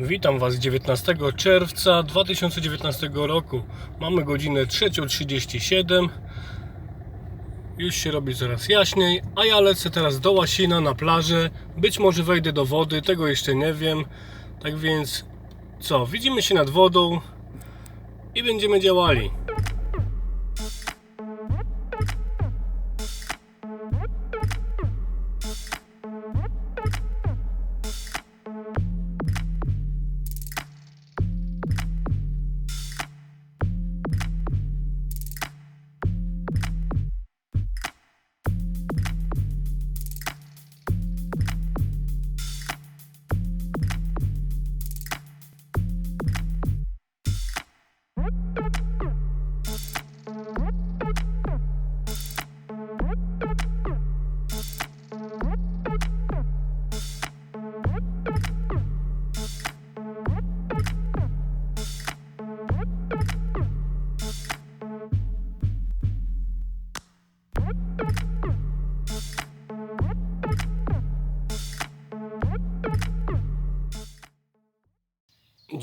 Witam Was 19 czerwca 2019 roku. Mamy godzinę 3.37. Już się robi coraz jaśniej, a ja lecę teraz do Łasina na plażę. Być może wejdę do wody, tego jeszcze nie wiem. Tak więc co, widzimy się nad wodą i będziemy działali.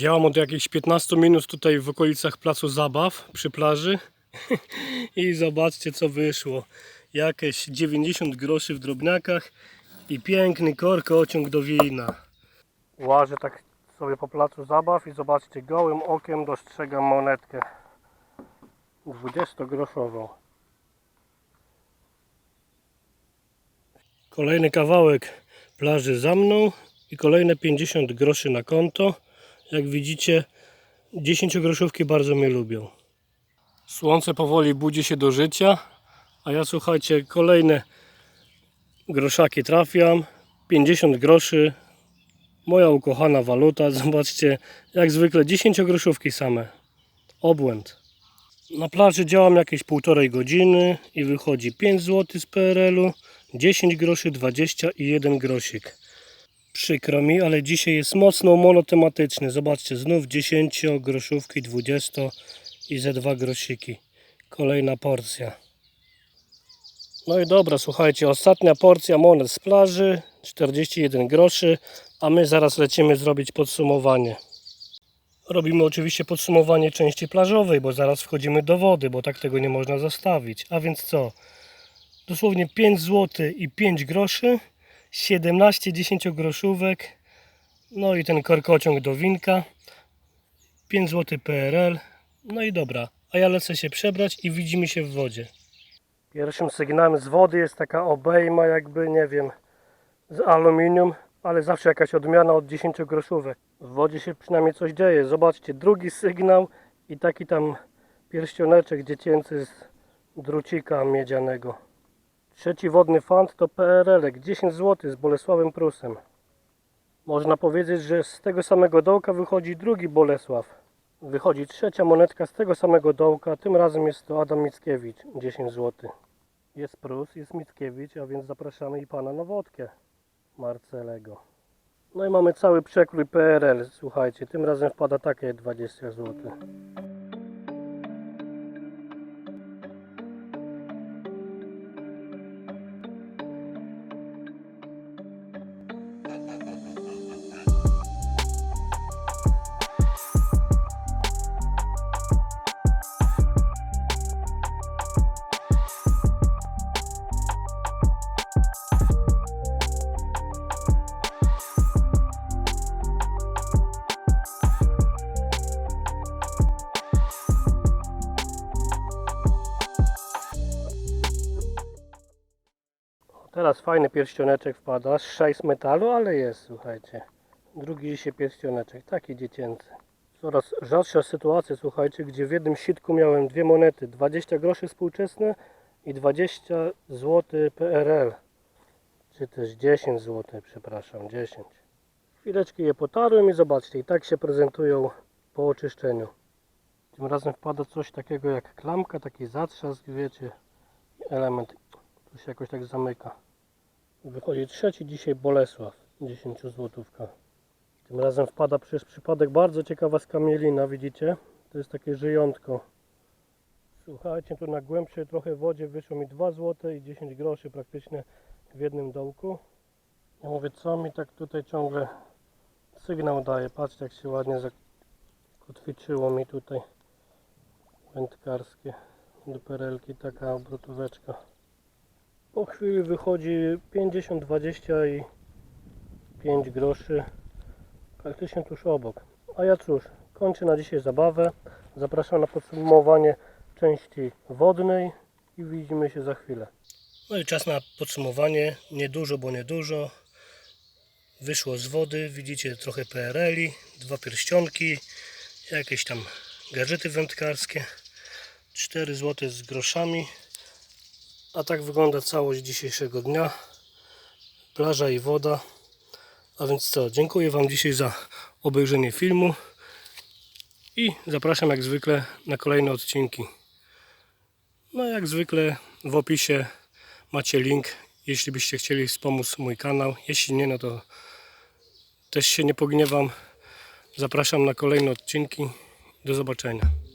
Działam od jakichś 15 minut tutaj w okolicach placu zabaw przy plaży i zobaczcie co wyszło. Jakieś 90 groszy w drobniakach i piękny korkociąg do wina. Łażę tak sobie po placu zabaw i zobaczcie gołym okiem dostrzegam monetkę 20 groszową. Kolejny kawałek plaży za mną i kolejne 50 groszy na konto. Jak widzicie, 10 groszówki bardzo mnie lubią. Słońce powoli budzi się do życia, a ja słuchajcie, kolejne groszaki trafiam. 50 groszy, moja ukochana waluta. Zobaczcie, jak zwykle 10 groszówki same. Obłęd. Na plaży działam jakieś półtorej godziny i wychodzi 5 zł z PRL-u, 10 groszy, 20 i 1 grosik. Przykro mi, ale dzisiaj jest mocno monotematyczny. Zobaczcie, znów 10 groszówki, 20 i ze dwa grosiki. Kolejna porcja. No i dobra, słuchajcie, ostatnia porcja monet z plaży, 41 groszy, a my zaraz lecimy zrobić podsumowanie. Robimy oczywiście podsumowanie części plażowej, bo zaraz wchodzimy do wody, bo tak tego nie można zostawić. A więc co? Dosłownie 5 zł i 5 groszy. 17 10 groszówek, no i ten korkociąg do winka, 5 zł PRL, no i dobra, a ja lecę się przebrać i widzimy się w wodzie. Pierwszym sygnałem z wody jest taka obejma jakby, nie wiem, z aluminium, ale zawsze jakaś odmiana od 10 groszówek. W wodzie się przynajmniej coś dzieje. Zobaczcie, drugi sygnał i taki tam pierścioneczek dziecięcy z drucika miedzianego. Trzeci wodny fant to PRL, 10 zł z Bolesławem Prusem. Można powiedzieć, że z tego samego dołka wychodzi drugi Bolesław. Wychodzi trzecia monetka z tego samego dołka, tym razem jest to Adam Mickiewicz, 10 zł. Jest Prus, jest Mickiewicz, a więc zapraszamy i pana Nowotkę, Marcelego. No i mamy cały przekrój PRL, słuchajcie, tym razem wpada takie 20 zł. Teraz fajny pierścioneczek wpada, z z metalu, ale jest, słuchajcie. Drugi dzisiaj pierścioneczek, taki dziecięcy. Coraz rzadsza sytuacja, słuchajcie, gdzie w jednym sitku miałem dwie monety, 20 groszy współczesne i 20 zł PRL. Czy też 10 zł, przepraszam, 10. Chwileczkę je potarłem i zobaczcie, i tak się prezentują po oczyszczeniu. Tym razem wpada coś takiego jak klamka, taki zatrzask, wiecie, element tu się jakoś tak zamyka. Wychodzi trzeci dzisiaj Bolesław, 10 złotówka. Tym razem wpada przez przypadek bardzo ciekawa skamielina, widzicie? To jest takie żyjątko. Słuchajcie, tu na głębszej trochę wodzie wyszło mi 2 zł i 10 groszy praktycznie w jednym dołku. Ja mówię, co mi tak tutaj ciągle sygnał daje. Patrzcie jak się ładnie zakotwiczyło mi tutaj wędkarskie duperelki, taka obrotóweczka. Po chwili wychodzi 50, 20 i 5 groszy. Praktycznie tuż obok. A ja cóż, kończę na dzisiaj zabawę. Zapraszam na podsumowanie części wodnej i widzimy się za chwilę. No i czas na podsumowanie. Niedużo, bo niedużo. Wyszło z wody, widzicie trochę PRL-i, dwa pierścionki, jakieś tam gadżety wędkarskie, 4 zł z groszami. A tak wygląda całość dzisiejszego dnia. Plaża i woda. A więc co, dziękuję Wam dzisiaj za obejrzenie filmu i zapraszam jak zwykle na kolejne odcinki. No jak zwykle w opisie macie link, jeśli byście chcieli wspomóc mój kanał. Jeśli nie, no to też się nie pogniewam. Zapraszam na kolejne odcinki. Do zobaczenia.